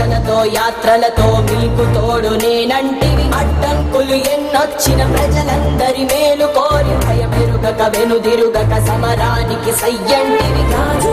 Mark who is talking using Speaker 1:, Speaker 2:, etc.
Speaker 1: దీక్షలతో యాత్రలతో మీకు తోడు నేనంటివి. అడ్డంకులు ఎన్నొచ్చిన ప్రజలందరి మేలు కోరి భయమెరుగక వెనుదిరుగక సమరానికి సయ్యంటివి.
Speaker 2: రాజు